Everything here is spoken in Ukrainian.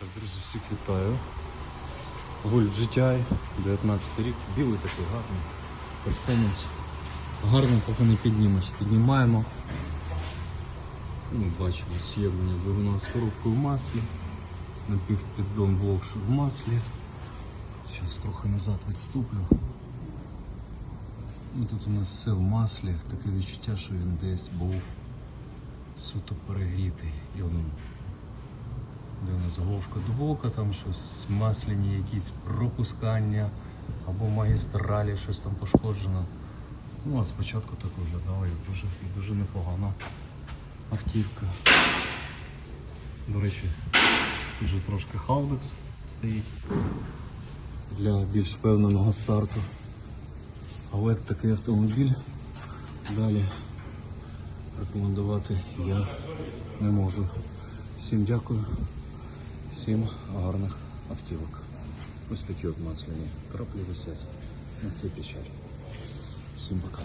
Так, друзі, всіх вітаю. Вольт GTI, 19 рік, білий такий гарний. Перформанс. Гарно, поки не піднімеш. Піднімаємо. Ну, бачимо, з'єднання двигуна з коробкою в маслі. Напівпіддон блок що в маслі. Зараз трохи назад відступлю. Ну, тут у нас все в маслі. Таке відчуття, що він десь був суто перегрітий. І он де у нас головка дуговка, там щось масляні якісь пропускання або магістралі, щось там пошкоджено. Ну а спочатку так виглядало і дуже, дуже непогана автівка. До речі, тут вже трошки хаудекс стоїть для більш впевненого старту. Але такий автомобіль далі рекомендувати я не можу. Всім дякую, всім гарних автівок. Ось такі от масляні краплі висять. На цій печаль. Всім пока.